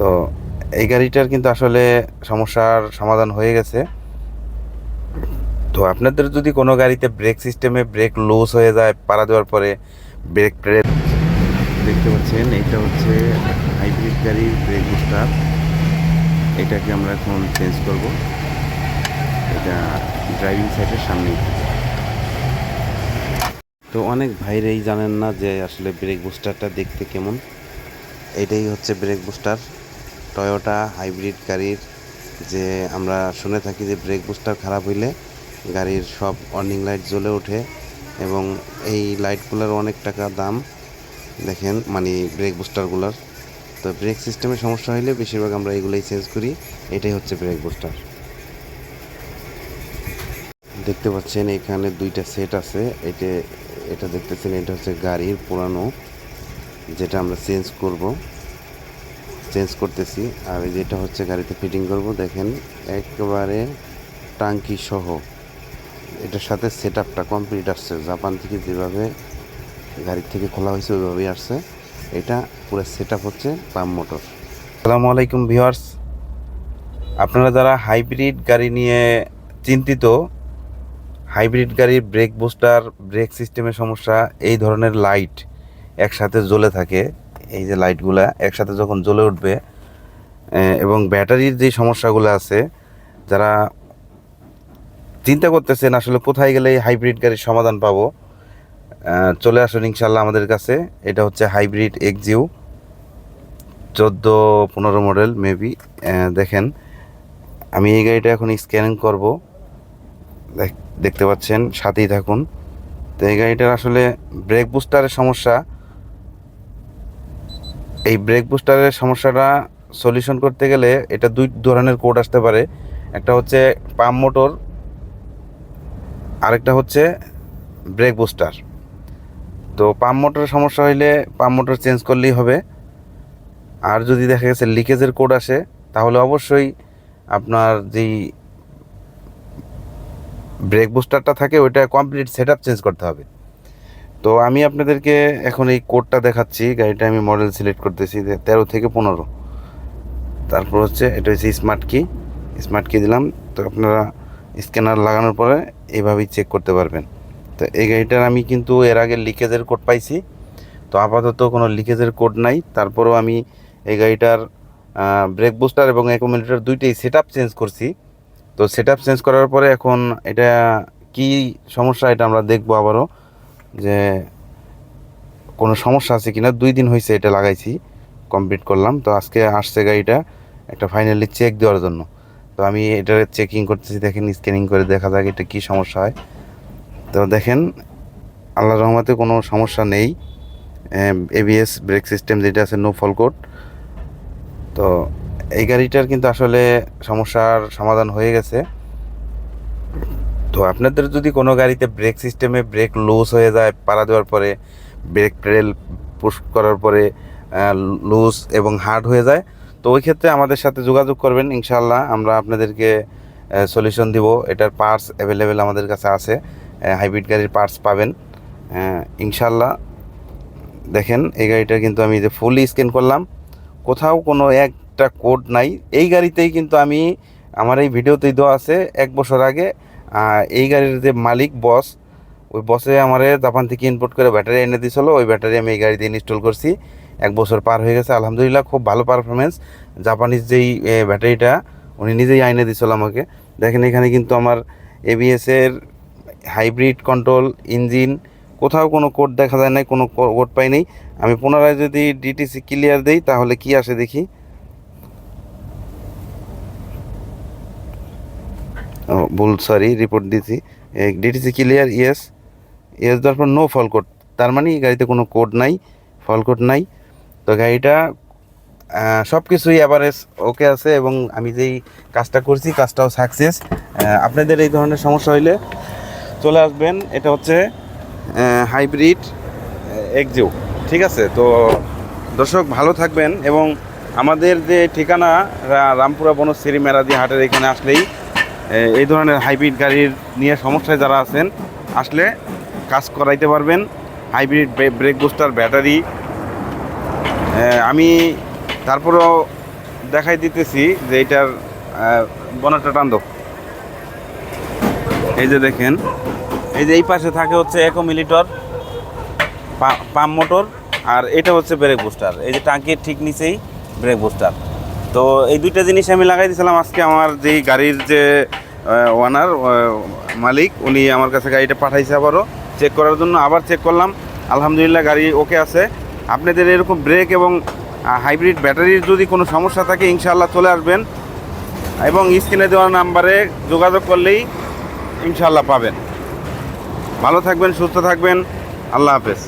তো এই গাড়িটার কিন্তু আসলে সমস্যার সমাধান হয়ে গেছে। তো আপনাদের যদি কোনো গাড়িতে ব্রেক সিস্টেমে ব্রেক লুজ হয়ে যায়, পাড়া দেওয়ার পরে ব্রেক প্রেস দেখতে পাচ্ছেন, এটা হচ্ছে হাইব্রিড গাড়ির ব্রেক বুস্টার এটাকে আমরা এখন চেঞ্জ করব। এটা ড্রাইভিং সাইডের সামনেই। তো অনেক ভাইরাই জানেন না যে আসলে ব্রেক বুস্টারটা দেখতে কেমন। এটাই হচ্ছে ব্রেক বুস্টার টয়োটা হাইব্রিড গাড়ির যে আমরা শুনে থাকি যে ব্রেক বুস্টার খারাপ হইলে গাড়ির সব ওয়ার্নিং লাইট জ্বলে ওঠে এবং এই লাইটগুলোর অনেক টাকা দাম, দেখেন মানে ব্রেক বুস্টারগুলোর তো ব্রেক সিস্টেমে সমস্যা হলে বেশিরভাগ আমরা এগুলোই চেঞ্জ করি, এটাই হচ্ছে ব্রেক বুস্টার দেখতে পাচ্ছেন, এখানে দুইটা সেট আছে, এটা এটা দেখতেছেন, এটা হচ্ছে গাড়ির পুরানো, যেটা আমরা চেঞ্জ করব। চেঞ্জ করতেছি। আর যেটা হচ্ছে গাড়িতে ফিটিং করব, দেখেন একেবারে টাঙ্কি সহ। এটার সাথে সেট আপটা কমপ্লিট আসছে। জাপান থেকে যেভাবে গাড়ির থেকে খোলা হয়েছে, ওইভাবেই আসছে। এটা পুরো সেট আপ হচ্ছে পাম্প মোটর। আসসালামু আলাইকুম ভিউয়ার্স। আপনারা যারা হাইব্রিড গাড়ি নিয়ে চিন্তিত, হাইব্রিড গাড়ির ব্রেক বুস্টার ব্রেক সিস্টেমের সমস্যা, এই ধরনের লাইট একসাথে জ্বলে থাকে এই যে লাইটগুলা একসাথে যখন জ্বলে উঠবে এবং ব্যাটারির যে সমস্যাগুলো আছে, যারা চিন্তা করতেছেন আসলে কোথায় গেলে হাইব্রিড গাড়ির সমাধান পাবো চলে আসুন ইনশাল্লাহ আমাদের কাছে। এটা হচ্ছে হাইব্রিড এক্সিউ চোদ্দ, পনেরো মডেল মেবি দেখেন, আমি এই গাড়িটা এখন স্ক্যানিং করব। দেখ- দেখতে পাচ্ছেন, সাথেই থাকুন। তো এই গাড়িটার আসলে ব্রেক বুস্টারের সমস্যা এই ব্রেক বুস্টারের সমস্যাটা সলিউশন করতে গেলে এটা দুই ধরনের কোড আসতে পারে। একটা হচ্ছে পাম্প মোটর আরেকটা হচ্ছে ব্রেক বুস্টার তো পাম্প মোটরের সমস্যা হইলে পাম্প মোটর চেঞ্জ করলেই হবে। আর যদি দেখা গেছে লিকেজের কোড আসে, তাহলে অবশ্যই আপনার যেই ব্রেক বুস্টারটা থাকে, ওইটা কমপ্লিট সেট চেঞ্জ করতে হবে। তো আমি আপনাদেরকে এখন এই কোডটা দেখাচ্ছি, গাড়িটা আমি মডেল সিলেক্ট করতেছি তেরো থেকে পনেরো। তারপর হচ্ছে, এটা হচ্ছে স্মার্ট কি স্মার্ট কি দিলাম, তো আপনারা স্ক্যানার লাগানোর পরে এইভাবেই চেক করতে পারবেন। তো এই গাড়িটার আমি কিন্তু এর আগে লিকেজের কোড পাইছি। তো আপাতত কোনো লিকেজের কোড নাই। তারপরেও আমি এই গাড়িটার ব্রেক বুস্টার এবং অ্যাকোমোডেটর দুইটাই সেট চেঞ্জ করছি। তো সেট চেঞ্জ করার পরে এখন এটা কি সমস্যা এটা আমরা দেখব আবারও। যে কোনো সমস্যা আছে কিনা, দুই দিন হয়েছে এটা লাগাইছি কমপ্লিট করলাম। তো আজকে আসছে গাড়িটা, একটা ফাইনালি চেক দেওয়ার জন্য। তো আমি এটা চেকিং করতেছি, দেখেন স্ক্যানিং করে দেখা যাক এটা কী সমস্যা হয়। তো দেখেন আল্লাহ রহমতে কোনো সমস্যা নেই। এবিএস ব্রেক সিস্টেম যেটা আছে নো ফল কোড তো এই গাড়িটার কিন্তু আসলে সমস্যার সমাধান হয়ে গেছে। তো আপনাদের যদি কোনো গাড়িতে ব্রেক সিস্টেমে ব্রেক লুজ হয়ে যায়, পাড়া দেওয়ার পরে ব্রেক প্রেল পুশ করার পরে লুজ এবং হার্ড হয়ে যায়, তো ওই ক্ষেত্রে আমাদের সাথে যোগাযোগ করবেন ইনশাল্লাহ আমরা আপনাদেরকে সলিউশন দিব। এটার পার্টস অ্যাভেলেবেল আমাদের কাছে আছে হাইব্রিড গাড়ির পার্টস পাবেন। ইনশাল্লাহ দেখেন, এই গাড়িটা কিন্তু আমি যে ফুলি স্ক্যান করলাম, কোথাও কোনো একটা কোড নাই। এই গাড়িতেই কিন্তু আমি, আমার এই ভিডিওতেই দেওয়া আছে, এক বছর আগে এই গাড়ির যে মালিক বস ওই বসে আমার জাপান থেকে ইনপোর্ট করে ব্যাটারি এনে দিয়েছিল ওই ব্যাটারি আমি এই গাড়িতে ইনস্টল করছি। এক বছর পার হয়ে গেছে, আলহামদুলিল্লাহ, খুব ভালো পারফরমেন্স জাপানিজ যেই ব্যাটারিটা উনি নিজেই আইনে দিয়েছিল আমাকে। দেখেন, এখানে কিন্তু আমার এবিএসের হাইব্রিড কন্ট্রোল ইঞ্জিন কোথাও কোনো কোড দেখা যায় নাই, কোনো কোড পাই নাই। আমি পুনরায় যদি ডিটিসি ক্লিয়ার দেই, তাহলে কি আসে দেখি? ভুল সরি রিপোর্ট দিয়েছি ডিটিসি ক্লিয়ার ইয়েস ইয়েস দেওয়ার পর নো ফল কোড তার মানে গাড়িতে কোনো কোড নাই ফল কোড নাই। তো গাড়িটা সব কিছুই অ্যাভারেজ ওকে আছে এবং আমি যেই কাজটা করছি, কাজটাও সাকসেস আপনাদের এই ধরনের সমস্যা হইলে চলে আসবেন। এটা হচ্ছে হাইব্রিড এক্সিউ ঠিক আছে? তো দর্শক, ভালো থাকবেন এবং আমাদের যে ঠিকানা রামপুরা বনশ্রী মেরাদি হাটের এখানে আসলেই এই ধরনের হাইব্রিড গাড়ির নিয়ে সমস্যায় যারা আছেন, আসলে কাজ করাইতে পারবেন। Hybrid brake booster, battery. আমি তারপরেও দেখাই দিতেছি যে এটার বনারটা টান। এই যে দেখেন, এই যে এই পাশে থাকে হচ্ছে একো মিলিটর পাম্প মোটর, আর এটা হচ্ছে ব্রেক বুস্টার। এই যে টাঙ্কির ঠিক নিচেই ব্রেক বুস্টার। তো এই দুইটা জিনিস আমি লাগাই দিয়েছিলাম আজকে আমার যেই গাড়ির যে ওনার মালিক, উনি আমার কাছে গাড়িটা পাঠাইছে আবারও চেক করার জন্য আবার চেক করলাম। আলহামদুলিল্লাহ গাড়ি ওকে আছে। আপনাদের এরকম ব্রেক এবং হাইব্রিড ব্যাটারির যদি কোনো সমস্যা থাকে, ইনশাআল্লাহ চলে আসবেন এবং স্ক্রিনে দেওয়া নাম্বারে যোগাযোগ করলেই ইনশাআল্লাহ পাবেন। ভালো থাকবেন, সুস্থ থাকবেন। আল্লাহ হাফেজ।